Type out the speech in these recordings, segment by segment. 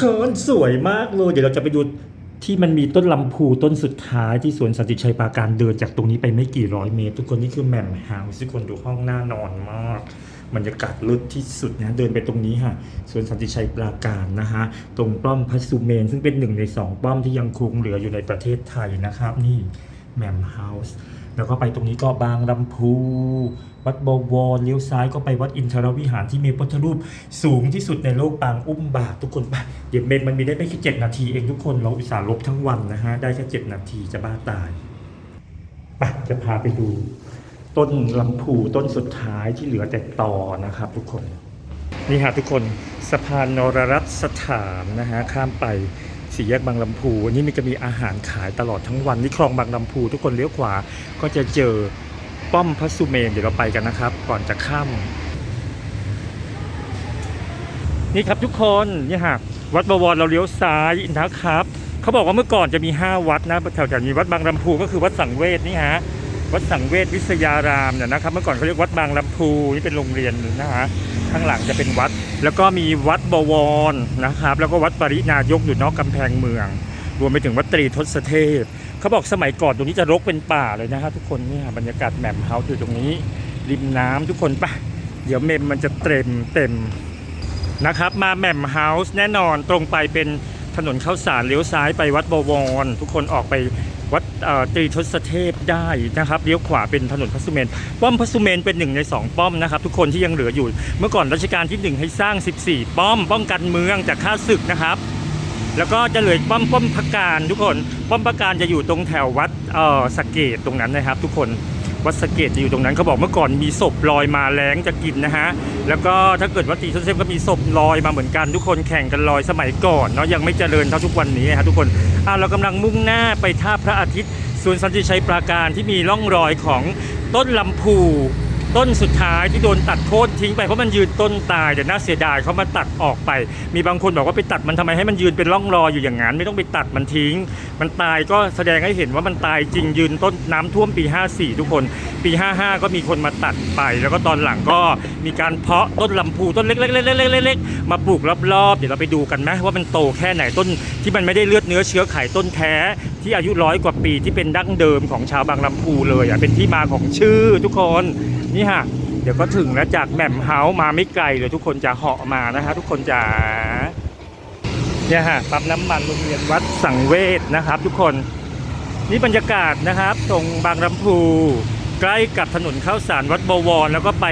คนสวยมากเลย เดี๋ยวเราจะไปดูที่มันมีต้นลำพูต้นสุดท้ายที่สวนสันติชัยปราการเดินจากตรงนี้ไปไม่กี่ร้อยเมตร ทุกคนนี่คือแหม่มเฮาส์ทุกคนดูห้องหน้านอนมากบรรยากาศลิศที่สุดนะเดินไปตรงนี้ค่ะสวนสันติชัยปราการนะฮะตรงป้อมพัสุเมน ซึ่งเป็นหนึ่งในสองป้อมที่ยังคงเหลืออยู่ในประเทศไทยนะครับ นี่แหม่มเฮาส์แล้วก็ไปตรงนี้ก็บางลำพู วัดบวรเลี้ยวซ้ายก็ไปวัดอินทรวิหารที่มีพุทธรูปสูงที่สุดในโลกปางอุ้มบาททุกคนไปเดี๋ยวเมนมันมีได้ไม่แค่เจ็ดนาทีเองทุกคนเราอุตส่าห์ลบทั้งวันนะฮะ ได้แค่เจ็ดนาทีจะบ้าตายไปจะพาไปดู ต้นลำพูต้นสุดท้ายที่เหลือแต่ต่อนะครับ ทุกคน นี่ฮะทุกคนสะพานนรรัตสถานนะฮะข้ามไปสี่แยกบางลำพูอันนี้มันจะมีอาหารขายตลอดทั้งวันนี่คลองบางลำพูทุกคนเลี้ยวขวาก็จะเจอ ป้อมพระสุเมนเดี๋ยวเราไปกันนะครับ ก่อนจะข้ามนี่ครับทุกคนนี่ฮะวัดบวรเราเลี้ยวซ้ายนะครับเขาบอกว่าเมื่อก่อนจะมี 5 วัดนะแถวๆนี้วัดบางลำพูก็คือวัดสังเวชนี่ฮะวัดสังเวชวิทยารามเนี่ยนะครับ เมื่อก่อนเขาเรียกวัดบางลำพูนี่เป็นโรงเรียนนะฮะข้างหลังจะเป็นวัด แล้วก็มีวัดบวรนะครับ แล้วก็วัดปรินายกอยู่นอกกำแพงเมือง รวมไปถึงวัดตรีทศเทพ เขาบอกสมัยก่อนตรงนี้จะรกเป็นป่าเลยนะฮะทุกคนเนี่ยบรรยากาศแหม่มเฮาส์อยู่ตรงนี้ ริมน้ำทุกคนปะเดี๋ยวเมมมันจะเต็มเต็มนะครับมาแหม่มเฮาส์แน่นอนตรงไปเป็นถนนเข้าสารเลี้ยวซ้ายไปวัดบวร ทุกคนออกไปวัดตรีทศเทพได้นะครับเลี้ยวขวาเป็นถนนพระสุเมนป้อมพระสุเมนเป็นหนึ่งในสองป้อมนะครับทุกคนที่ยังเหลืออยู่ เมื่อก่อนรัชกาลที่หนึ่งให้สร้าง 14 ป้อมป้องกันเมืองจากข้าศึกนะครับ แล้วก็จะเหลือป้อมป้อมพักการทุกคน ป้อมพักการจะอยู่ตรงแถววัดเอ่อสเกตตรงนั้นนะครับ ทุกคนวัดสเกตจะอยู่ตรงนั้นเขาบอกเมื่อก่อนมีศพลอยมาแล้งจะกินนะฮะแล้วก็ถ้าเกิดวัดตีทศเทพก็มีศพลอยมาเหมือนกัน ทุกคนแข่งกันลอยสมัยก่อนเนาะยังไม่เจริญเท่าทุกวันนี้นะครับทุกคนอะเรากำลังมุ่งหน้าไปท่าพระอาทิตย์ส่วนสันติชัยปราการที่มีร่องรอยของต้นลำพู ต้นสุดท้ายที่โดนตัดโค่นทิ้งไปเพราะมันยืนต้นตายแต่น่าเสียดายเขามาตัดออกไป มีบางคนบอกว่าไปตัดมันทำไมให้มันยืนเป็นร่องรอยอยู่อย่างนั้นไม่ต้องไปตัดมันทิ้ง มันตายก็แสดงให้เห็นว่ามันตายจริงยืนต้นน้ำท่วมปี 54 ทุกคน ปี 55 ก็มีคนมาตัดไป แล้วก็ตอนหลังก็มีการเพาะต้นลำพูต้นเล็กๆๆๆๆๆมาปลูกรอบๆเดี๋ยวเราไปดูกันไหมว่ามันโตแค่ไหนต้นที่มันไม่ได้เลือดเนื้อเชื้อไขต้นแท้ ที่อายุร้อยกว่าปีที่เป็นดั้งเดิมของชาวบางลำพูเลยอะเป็นที่มาของชื่อทุกคนนี่ฮะเดี๋ยวก็ถึงแล้วจากแหม่มเฮามาไม่ไกลเลยทุกคนจะเหาะมานะฮะทุกคนจะเนี่ยฮะปั๊มน้ำมันโรงเรียนวัดสังเวชนะครับ ทุกคนนี่บรรยากาศนะครับ ตรงบางลำพู ใกล้กับถนนข้าวสารวัดบวร แล้วก็ไป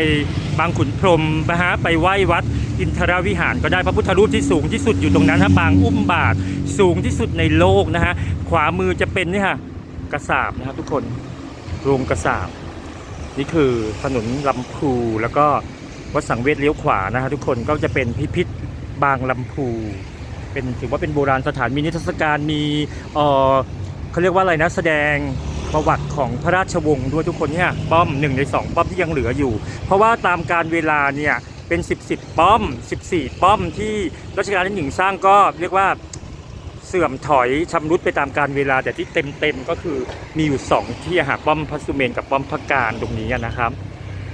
บางขุนพรมนะฮะไปไหว้วัด อินทรวิหารก็ได้พระพุทธรูปที่สูงที่สุดอยู่ตรงนั้นฮะปางอุ้มบาทสูงที่สุดในโลกนะฮะขวามือจะเป็นนี่ฮะกระสาบนะครับทุกคนโรงกระสาบนี่คือถนนลำพูแล้วก็วัดสังเวชเลี้ยวขวานะฮะทุกคนก็จะเป็นพิพิธบางลำพู เป็นถือว่าเป็นโบราณสถานมีนิทรรศการมีเออเขาเรียกว่าอะไรนะแสดงประวัติของพระราชวงศ์ด้วยทุกคนเนี่ยป้อมหนึ่งในสองป้อมที่ยังเหลืออยู่ เพราะว่าตามการเวลาเนี่ย เป็น 10 10 ป้อม 14 ป้อมที่รัชกาลที่หนึ่งสร้างก็เรียกว่าเสื่อมถอยชำรุดไปตามการเวลาแต่ที่เต็มๆก็คือมีอยู่ 2 ที่อะหาป้อมพัสุเมนกับป้อมพักการตรงนี้นะครับ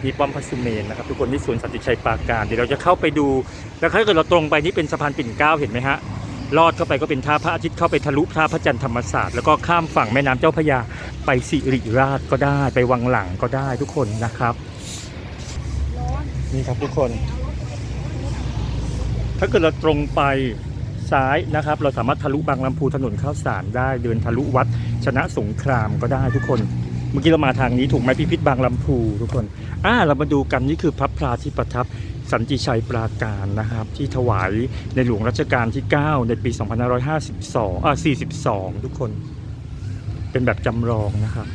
มีป้อมพัสุเมนนะครับทุกคนที่สวนสันติชัยปราการเดี๋ยวเราจะเข้าไปดูแล้วถ้าเกิดเราตรงไปนี่เป็นสะพานปิ่นเกล้าเห็นไหมฮะลอดเข้าไปก็เป็นท่าพระอาทิตย์เข้าไปทะลุท่าพระจันทร์ธรรมศาสตร์แล้วก็ข้ามฝั่งแม่น้ำเจ้าพระยาไปสิริราชก็ได้ ไปวังหลังก็ได้ทุกคนนะครับ นี่ครับทุกคน ถ้าเกิดเราตรงไปซ้ายนะครับ เราสามารถทะลุบางลำพูถนนข้าวสารได้เดินทะลุวัดชนะสงครามก็ได้ทุกคน เมื่อกี้เรามาทางนี้ถูกไหมพิพิธบางลำพูทุกคนอ่าเรามาดูกันนี่คือพระพราที่ประทับสันติชัยปราการนะครับ ที่ถวายในหลวงรัชกาลที่ 9 ในปี 2552อ่า42 ทุกคน เป็นแบบจำลองนะครับ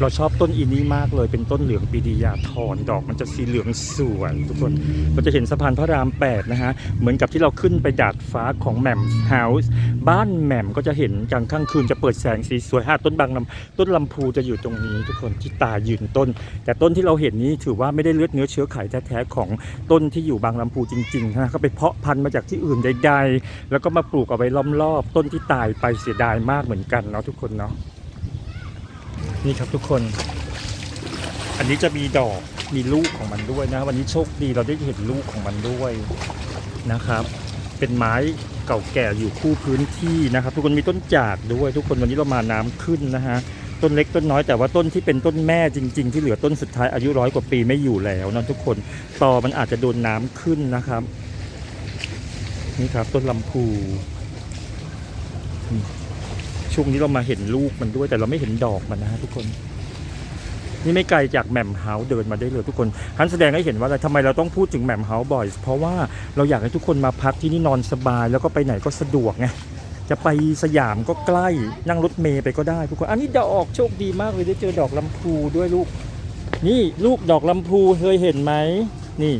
เราชอบต้นอินี้มากเลยเป็นต้นเหลืองปีดียาทอนดอกมันจะสีเหลืองสวยทุกคนเราจะเห็นสะพานพระราม 8 นะฮะ เหมือนกับที่เราขึ้นไปดาดฟ้าของแหม่มเฮาส์บ้านแหม่มก็จะเห็นกลางค่ำคืนจะเปิดแสงสีสวยฮะต้นบางลำต้นลำพูจะอยู่ตรงนี้ ทุกคนที่ตายืนต้น แต่ต้นที่เราเห็นนี้ถือว่าไม่ได้เลือดเนื้อเชื้อไขแท้ๆของต้นที่อยู่บางลำพูจริงๆนะเขาไปเพาะพันธุ์มาจากที่อื่นใดๆแล้วก็มาปลูกเอาไว้ล้อมรอบต้นที่ตายไปเสียดายมากเหมือนกันเนาะทุกคนเนาะ นี่ครับทุกคน อันนี้จะมีดอกมีลูกของมันด้วยนะ วันนี้โชคดีเราได้เห็นลูกของมันด้วยนะครับ เป็นไม้เก่าแก่อยู่คู่พื้นที่นะครับ ทุกคนมีต้นจากด้วย ทุกคนวันนี้เรามาน้ำขึ้นนะฮะต้นเล็กต้นน้อยแต่ว่าต้นที่เป็นต้นแม่จริง ๆ ที่เหลือต้นสุดท้ายอายุร้อยกว่าปีไม่อยู่แล้วนะทุกคนตอมันอาจจะโดนน้ำขึ้นนะครับนี่ครับต้นลำพู ช่วงนี้เรามาเห็นลูกมันด้วย แต่เราไม่เห็นดอกมันนะฮะทุกคน นี่ไม่ไกลจากแหม่มเฮาเดินมาได้เลยทุกคนท่านแสดงให้เห็นว่าอะไรทำไมเราต้องพูดถึงแหม่มเฮาบ่อย เพราะว่าเราอยากให้ทุกคนมาพักที่นี่นอนสบาย แล้วก็ไปไหนก็สะดวกไงจะไปสยามก็ใกล้นั่งรถเมย์ไปก็ได้ทุกคนอันนี้ดอกโชคดีมากเลยได้เจอดอกลำพูด้วยลูก นี่ลูกดอกลำพูเคยเห็นไหมนี่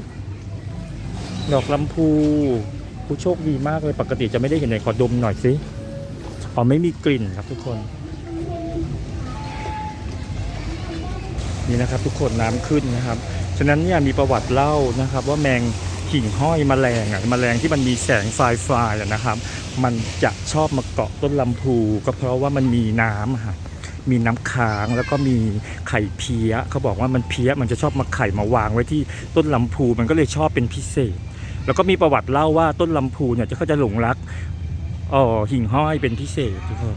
ดอกลำพูผู้โชคดีมากเลยปกติจะไม่ได้เห็นไหนขอดมหน่อยสิ อไม่มีกลิ่นครับทุกคน นี่นะครับทุกคนน้ำขึ้นนะครับ ฉะนั้นเนี่ยมีประวัติเล่านะครับ ว่าแมงหิ่งห้อยแมลงอะแมลงที่มันมีแสงไฟไฟอะนะครับ มันจะชอบมาเกาะต้นลำพู ก็เพราะว่ามันมีน้ำค่ะมีน้ำค้างแล้วก็มีไข่เพี้ยเขาบอกว่ามันเพี้ยมันจะชอบมาไข่มาวางไว้ที่ต้นลำพูมันก็เลยชอบเป็นพิเศษ แล้วก็มีประวัติเล่าว่าต้นลำพูเนี่ยจะเขาจะหลงรัก อ๋อหิ่งห้อยเป็นพิเศษทุกคน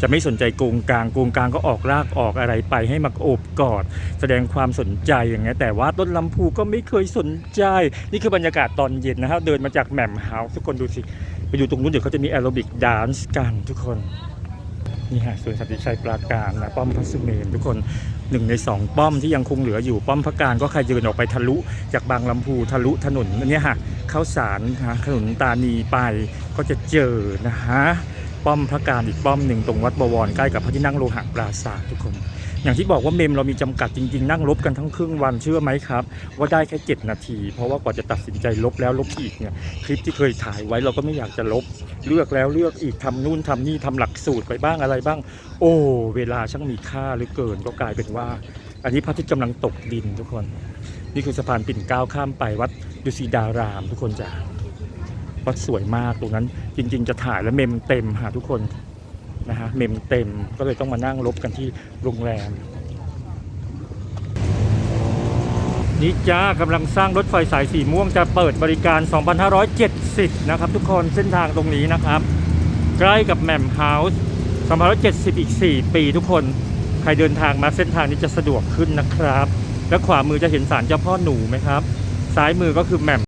จะไม่สนใจโกงกลางโกงกลางก็ออกรากออกอะไรไปให้มาโอบกอด แสดงความสนใจอย่างเงี้ยแต่ว่าต้นลำพูก็ไม่เคยสนใจ นี่คือบรรยากาศตอนเย็นนะครับ เดินมาจากแหม่มเฮาส์ทุกคนดูสิ ไปดูตรงนู้นเดี๋ยวเขาจะมีแอโรบิกดานซ์กันทุกคน นี่ฮะสวนสันติชัยปราการนะป้อมพระสุเมนทุกคนหนึ่งในสองป้อมที่ยังคงเหลืออยู่ป้อมพระการก็ใครเดินออกไปทะลุจากบางลำพูทะลุถนนอันนี้ฮะเข้าสารนะถนนตานีไปก็จะเจอนะฮะป้อมพระการอีกป้อมหนึ่งตรงวัดบวรใกล้กับพระที่นั่งโลหะปราสาททุกคน อย่างที่บอกว่าเมมเรามีจำกัดจริง ๆ นั่งลบกันทั้งครึ่งวันเชื่อไหมครับ ว่าได้แค่ 7 นาที เพราะว่ากว่าจะตัดสินใจลบแล้วลบอีกเนี่ยคลิปที่เคยถ่ายไว้เราก็ไม่อยากจะลบ เลือกแล้วเลือกอีกทำนู่นทำนี่ทำหลักสูตรไปบ้างอะไรบ้าง โอ้เวลาช่างมีค่าเหลือเกินก็กลายเป็นว่า อันนี้พระอาทิตย์กำลังตกดินทุกคน นี่คือสะพานปิ่นเกล้าข้ามไปวัดดุสิดาราม ทุกคนจ้าวัดสวยมากตรงนั้นจริง ๆ จะถ่ายแล้วเมมเต็มหาทุกคน นะฮะเมมเต็มก็เลยต้องมานั่งลบกันที่โรงแรม นี่จ้ากำลังสร้างรถไฟสายสีม่วงจะเปิดบริการ 2,570 นะครับ ทุกคนเส้นทางตรงนี้นะครับ ใกล้กับแหม่มเฮาส์2,570 อีก 4 ปีทุกคนใครเดินทางมาเส้นทางนี้จะสะดวกขึ้นนะครับ และขวามือจะเห็นศาลเจ้าพ่อหนูไหมครับ ซ้ายมือก็คือแหม่ม